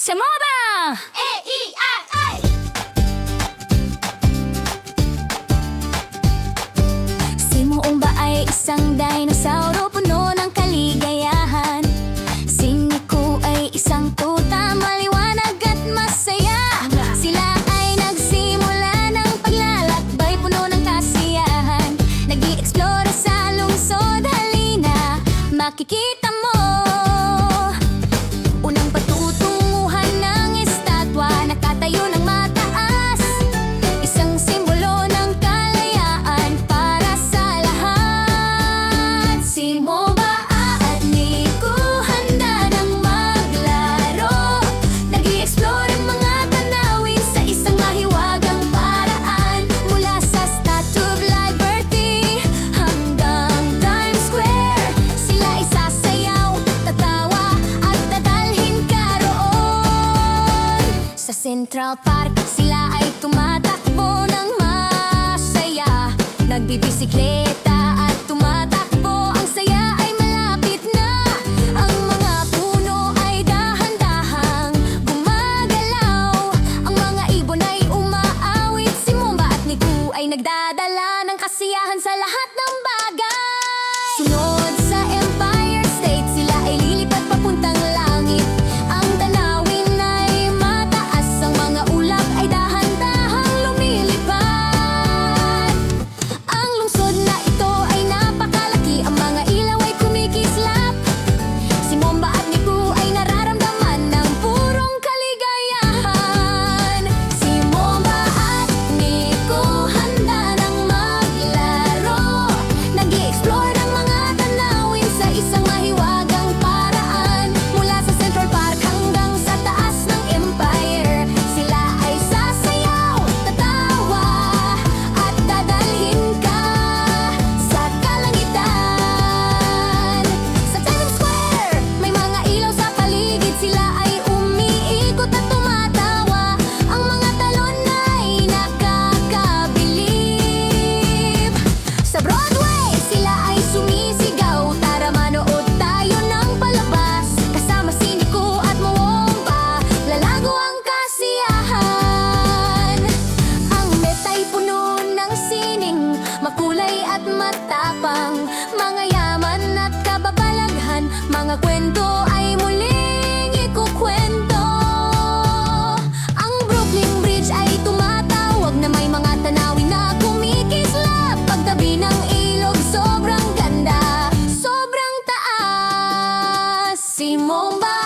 sa MOBA! A-E-I-I! Ay isang dinosauro? Central Park Sila ay tumatakbo ng masaya. Nagbibisikleta at tumatakbo Ang saya ay malapit na. Ang mga puno ay dahan-dahang gumagalaw. Ang mga ibon ay umaawit Si at Niku ay nagdadala ng kasiyahan sa lahat ng bagay. Explore mga kwento ay muling ikukwento. Ang Brooklyn Bridge ay tumatawag na may mga tanawin na kumikislap Pagtabi ng ilog sobrang ganda, sobrang taas. Si Mumbai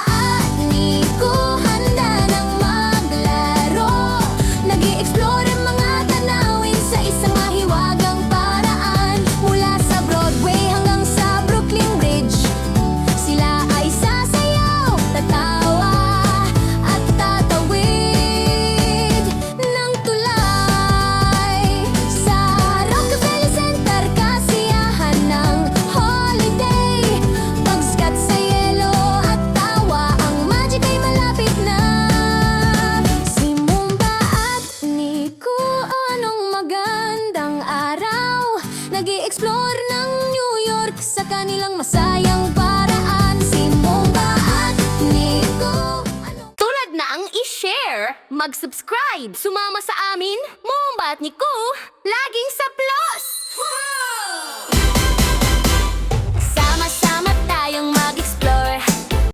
explore ng New York sa kanilang masayang paraan Sinumbaan ni ko ano? Tulad na ang i-share, mag-subscribe, sumama sa amin, mumbat ni Ku, laging sa plus!